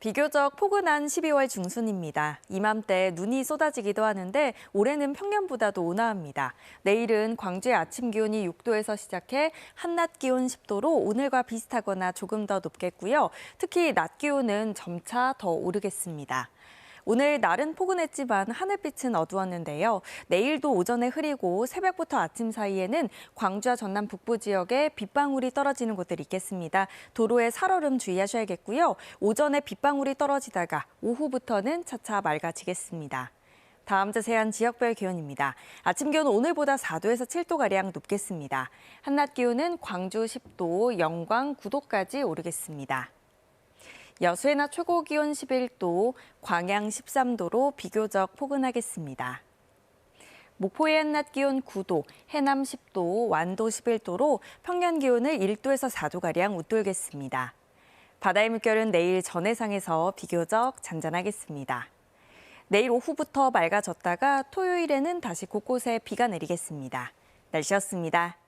비교적 포근한 12월 중순입니다. 이맘때 눈이 쏟아지기도 하는데 올해는 평년보다도 온화합니다. 내일은 광주의 아침 기온이 6도에서 시작해 한낮 기온 10도로 오늘과 비슷하거나 조금 더 높겠고요. 특히 낮 기온은 점차 더 오르겠습니다. 오늘 날은 포근했지만 하늘빛은 어두웠는데요. 내일도 오전에 흐리고 새벽부터 아침 사이에는 광주와 전남 북부 지역에 빗방울이 떨어지는 곳들이 있겠습니다. 도로에 살얼음 주의하셔야겠고요. 오전에 빗방울이 떨어지다가 오후부터는 차차 맑아지겠습니다. 다음 자세한 지역별 기온입니다. 아침 기온 오늘보다 4도에서 7도가량 높겠습니다. 한낮 기온은 광주 10도, 영광 9도까지 오르겠습니다. 여수의 낮 최고 기온 11도, 광양 13도로 비교적 포근하겠습니다. 목포의 한낮 기온 9도, 해남 10도, 완도 11도로 평년 기온을 1도에서 4도가량 웃돌겠습니다. 바다의 물결은 내일 전해상에서 비교적 잔잔하겠습니다. 내일 오후부터 맑아졌다가 토요일에는 다시 곳곳에 비가 내리겠습니다. 날씨였습니다.